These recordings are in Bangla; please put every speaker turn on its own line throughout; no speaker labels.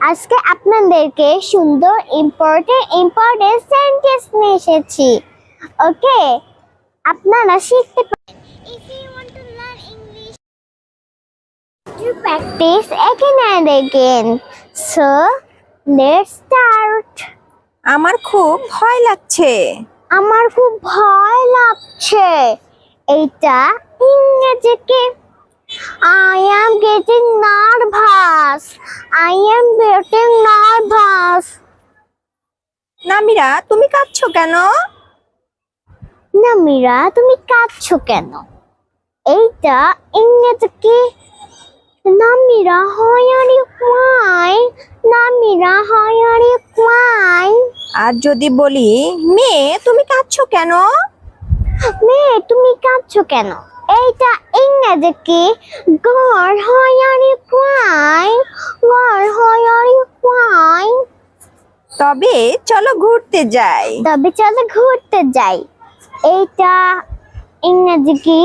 আজকে আপনাদেরকে সুন্দর ইম্পর্টেন্ট ইম্পর্টেন্ট সেন্টেন্স নিয়ে এসেছি ওকে আপনারা শিখতে পারেন practice again and again. So, let's start.
আমার খুব ভয় লাগছে
আমার খুব ভয় লাগছে এইটা ইংরেজি কি I am getting nervous. I am getting nervous.
Namira তুমি কাঁদছো কেন?
না মীরা তুমি কাঁদছো কেন? এইটা ইংরেজি কি? না মীরা হয় আরে why? না মীরা হয় আরে why?
আর যদি বলি মেয়ে তুমি কাঁদছো কেন?
মেয়ে তুমি কাঁদছো কেন? এইটা কি গড় হয় আরে why গড় হয় আরে why
তবে চলো ঘুরতে যাই।
তবে চলো ঘুরতে যাই। এইটা ইংরেজি কি?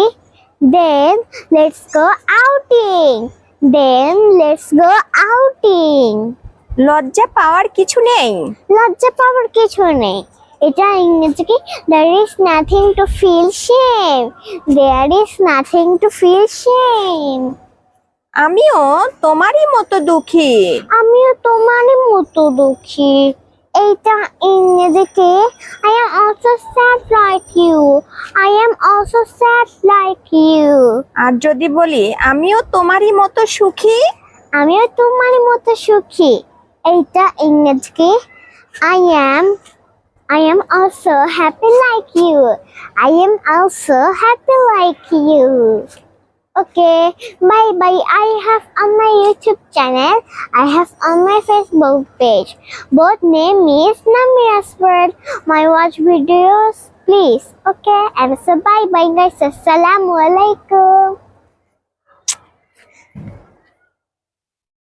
Then let's go outing then let's go outing
লজ্জা পাওয়ার কিছু নেই।
লজ্জা পাওয়ার কিছু নেই। এটা ইংরেজি কি? There is nothing to feel shame there is nothing to feel shame
আমিও তোমারই মতো দুঃখী।
আমিও তোমারই মতো দুঃখী। এইটা ইংরেজিতে I am also sad like you I am also sad like you
আর যদি বলি আমিও তোমারই মতো সুখী?
আমিও তোমারই মতো সুখী. এইটা ইংরেজিতে I am I am also happy like you I am also happy like you Okay, bye bye. I have on my YouTube channel. I have on my Facebook page. Both name is Namira's World. My watch videos, please. Okay, and so bye bye guys. Assalamu alaikum.